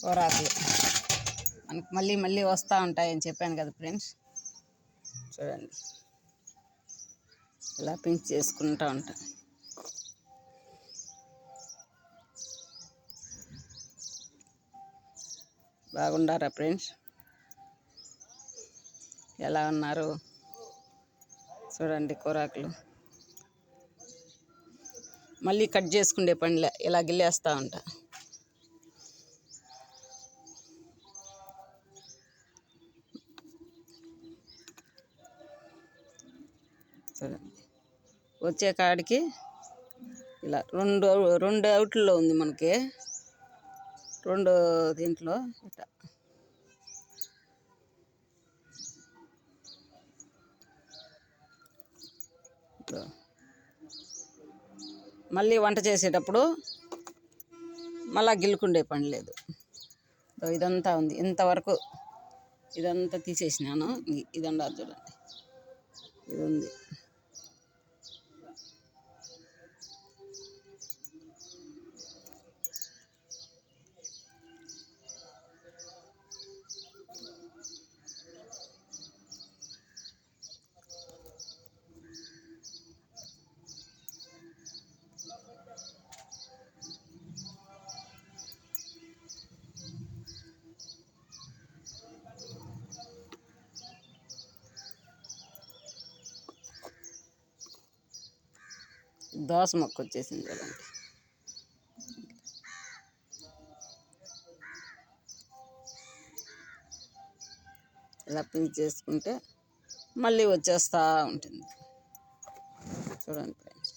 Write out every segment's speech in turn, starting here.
కోరాకులు మనకు మళ్ళీ మళ్ళీ వస్తూ ఉంటాయని చెప్పాను కదా ఫ్రెండ్స్. చూడండి. ఇలా పింక్ చేసుకుంటూ ఉంటాను బాగుండారా ఫ్రెండ్స్? ఎలా ఉన్నారు? చూడండి కూరాకులు. మళ్ళీ కట్ చేసుకుండే పనిలే. ఇలా గిల్లేస్తూ ఉంటా. చూడండి. వచ్చే కాడికి ఇలా రెండు రెండు అవుట్లలో ఉంది మనకి. రెండు దీంట్లో ఇట్లా. మళ్ళీ వంట చేసేటప్పుడు మళ్ళా గిల్లుకుండే పని లేదు. ఇదంతా ఉంది. ఇంతవరకు ఇదంతా తీసేసినాను. ఇ- ఇది ఉండాలి చూడండి. ఇది ఉంది. దోస మొక్క వచ్చేసింది చూడండి. ఇలా పింక్ చేసుకుంటే మళ్ళీ వచ్చేస్తూ ఉంటుంది. చూడండి ఫ్రెండ్స్.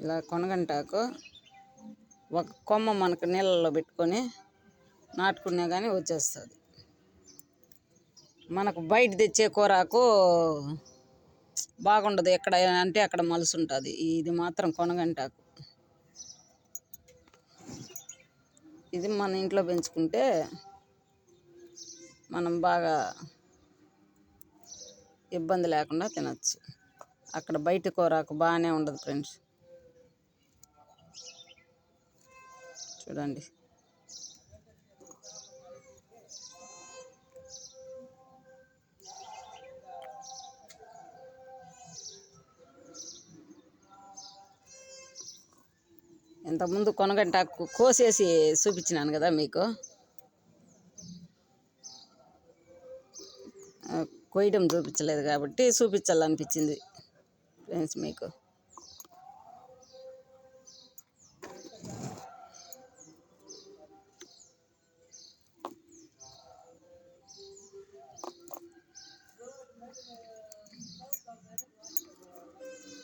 ఇలా కొనగంటాకు ఒక కొమ్మ మనకు నీళ్ళలో పెట్టుకొని నాటుకున్నా కానీ వచ్చేస్తుంది. మనకు బయట తెచ్చే కూరకు బాగుండదు ఎక్కడ అంటే అక్కడ మలుసు ఉంటుంది ఇది మాత్రం కొనగంటాకు. ఇది మన ఇంట్లో పెంచుకుంటే మనం బాగా ఇబ్బంది లేకుండా తినచ్చు. అక్కడ బయట కూరకు బాగానే ఉండదు ఫ్రెండ్స్. చూడండి. ఇంతకుముందు కొనగంట కోసేసి చూపించినాను కదా మీకు. కోయడం కొయ్యడం చూపించలేదు కాబట్టి చూపించాలనిపించింది ఫ్రెండ్స్ మీకు.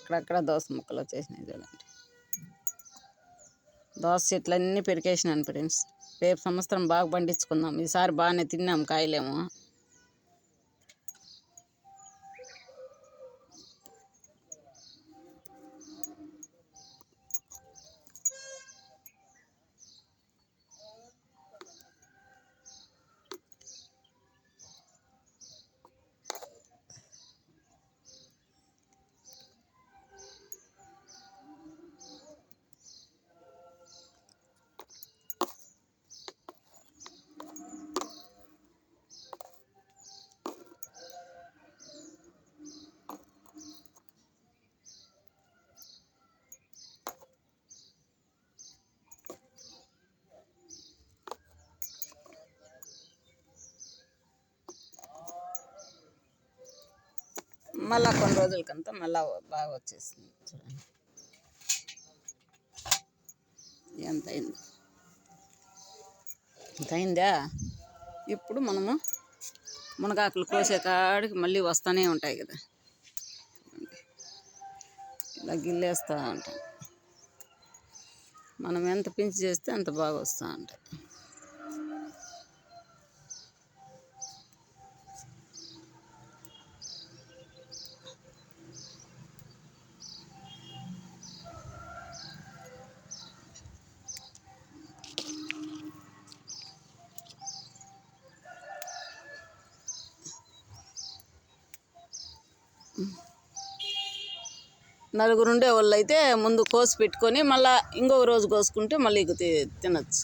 అక్కడక్కడ దోస ముక్కలు వచ్చేసినాయి చూడండి. దోస చెట్లన్నీ పెరికేసినాను ఫ్రెండ్స్. రేపు సంవత్సరం బాగా పండించుకుందాం. ఈసారి బాగానే తిన్నాం కాయలేము. మళ్ళా కొన్ని రోజులకంతా మళ్ళా బాగా వచ్చేసింది. చూడండి. ఎంత అయింది ఎంత అయిందా ఇప్పుడు మనము మునగాకులు కోసే కాడికి మళ్ళీ వస్తూనే ఉంటాయి కదా. ఇలా గిల్లేస్తూ ఉంటాం. మనం ఎంత పించి చేస్తే అంత బాగా వస్తూ ఉంటాయి. నలుగురు ఉండే వాళ్ళు అయితే ముందు కోసి పెట్టుకొని మళ్ళీ ఇంకొక రోజు కోసుకుంటే మళ్ళీ తినచ్చు.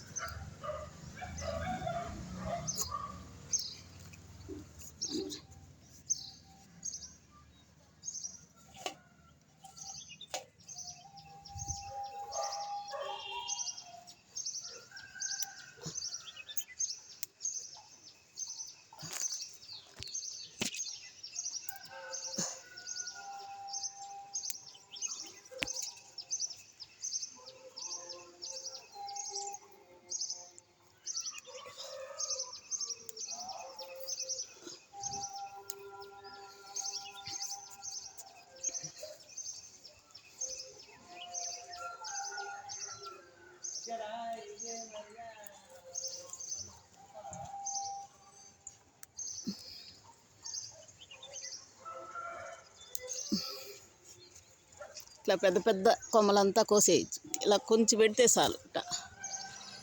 ఇట్లా పెద్ద పెద్ద కొమ్మలంతా కోసేయచ్చు. ఇలా కొంచెం పెడితే చాలు ఇట్ట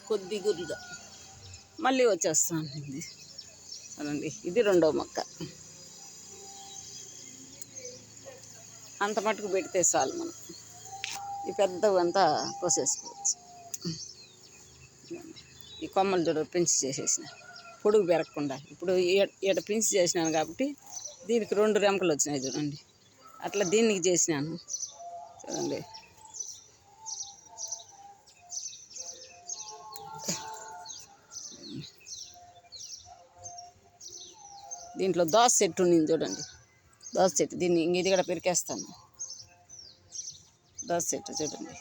కొద్ది గురిగా మళ్ళీ వచ్చేస్తా ఉంటుంది ఇది రెండో మొక్క. అంత మటుకు పెడితే చాలు మనం. ఈ పెద్దవంతా కోసేసుకోవచ్చు. ఈ కొమ్మలు చూడ పెంచి చేసేసిన. పొడుగు పెరగకుండా. ఇప్పుడు ఈ- పెంచి చేసినాను కాబట్టి దీనికి రెండు రెమకలు వచ్చినాయి చూడండి. అట్లా దీనికి చేసినాను. చూడండి దీంట్లో దోస చెట్టు ఉండింది చూడండి. దోస చెట్టు దీన్ని ఇంక ఇది కూడా పెరికేస్తాను. దోస చెట్టు చూడండి.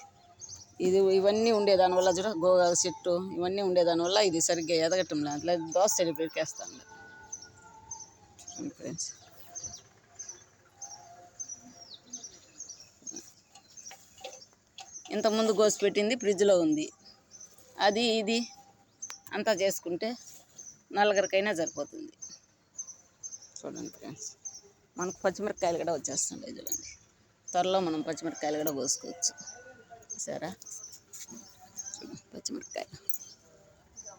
ఇది ఇవన్నీ ఉండేదాని వల్ల చూడ గోగా చెట్టు ఇవన్నీ ఉండేదాని వల్ల ఇది సరిగ్గా ఎదగటం లేదు. అట్లా దోస చెట్టు పెరికేస్తాను. ఫ్రెండ్స్. ఇంతకుముందు కోసి పెట్టింది ఫ్రిడ్జ్లో ఉంది. అది ఇది అంతా చేసుకుంటే నలుగురికైనా సరిపోతుంది. చూడండి ఫ్రెండ్స్ మనకు పచ్చిమిరపకాయలు కూడా వచ్చేస్తుంటాయి చూడండి. త్వరలో మనం పచ్చిమిరపకాయలు కూడా కోసుకోవచ్చు. సరే పచ్చిమిరపకాయలు.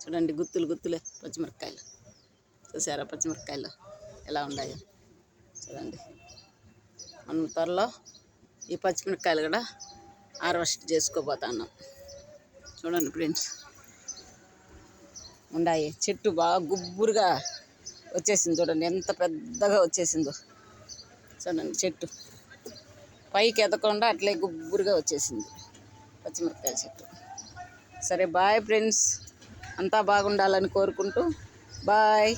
చూడండి గుత్తులు గుత్తులే పచ్చిమిరపకాయలు. చూసారా పచ్చిమిరపకాయలు ఎలా ఉన్నాయో? చూడండి. మనం త్వరలో ఈ పచ్చిమిరపకాయలు కూడా హార్వెస్ట్ చేసుకోబోతున్నాం. చూడండి ఫ్రెండ్స్. ఉండాయి. చెట్టు బాగా గుబ్బురుగా వచ్చేసింది చూడండి. ఎంత పెద్దగా వచ్చేసిందో. చూడండి చెట్టు. పైకి ఎదకుండా అట్లే గుబ్బురుగా వచ్చేసింది. పచ్చిమిరపకాయ చెట్టు. సరే బాయ్ ఫ్రెండ్స్. అంతా బాగుండాలని కోరుకుంటూ బాయ్.